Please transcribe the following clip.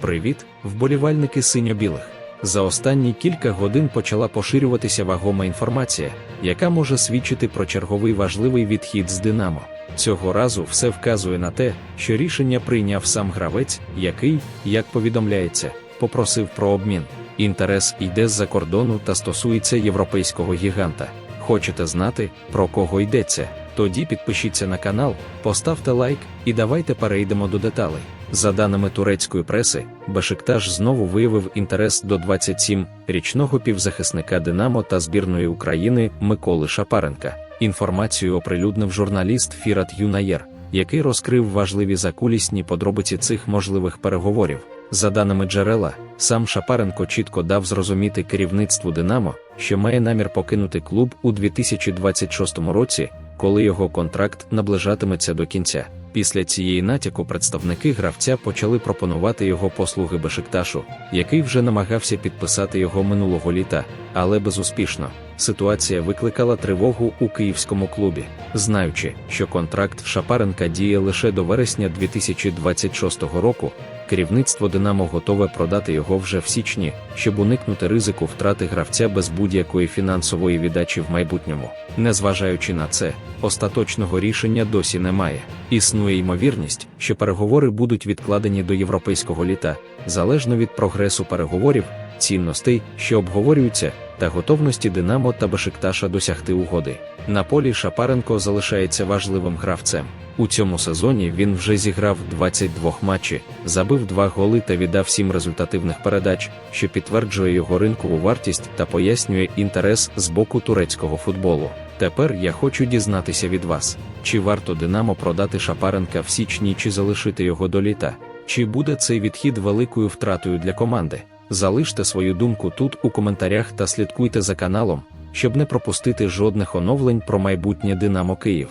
Привіт, вболівальники синьо-білих. За останні кілька годин почала поширюватися вагома інформація, яка може свідчити про черговий важливий відхід з Динамо. Цього разу все вказує на те, що рішення прийняв сам гравець, який, як повідомляється, попросив про обмін. Інтерес йде з-за кордону та стосується європейського гіганта. Хочете знати, про кого йдеться? Тоді підпишіться на канал, поставте лайк і давайте перейдемо до деталей. За даними турецької преси, Бешикташ знову виявив інтерес до 27-річного півзахисника Динамо та збірної України Миколи Шапаренка. Інформацію оприлюднив журналіст Фірат Юнаєр, який розкрив важливі закулісні подробиці цих можливих переговорів. За даними джерела, сам Шапаренко чітко дав зрозуміти керівництву Динамо, що має намір покинути клуб у 2026 році, коли його контракт наближатиметься до кінця. Після цієї натяку представники гравця почали пропонувати його послуги Бешикташу, який вже намагався підписати його минулого літа, але безуспішно. Ситуація викликала тривогу у київському клубі, знаючи, що контракт Шапаренка діє лише до вересня 2026 року. Керівництво Динамо готове продати його вже в січні, щоб уникнути ризику втрати гравця без будь-якої фінансової віддачі в майбутньому. Незважаючи на це, остаточного рішення досі немає. Існує ймовірність, що переговори будуть відкладені до європейського літа, залежно від прогресу переговорів, цінностей, що обговорюються, та готовності Динамо та Бешикташа досягти угоди. На полі Шапаренко залишається важливим гравцем. У цьому сезоні він вже зіграв 22 матчі, забив 2 голи та віддав 7 результативних передач, що підтверджує його ринкову вартість та пояснює інтерес з боку турецького футболу. Тепер я хочу дізнатися від вас, чи варто Динамо продати Шапаренка в січні чи залишити його до літа, чи буде цей відхід великою втратою для команди. Залиште свою думку тут у коментарях та слідкуйте за каналом, щоб не пропустити жодних оновлень про майбутнє Динамо Київ.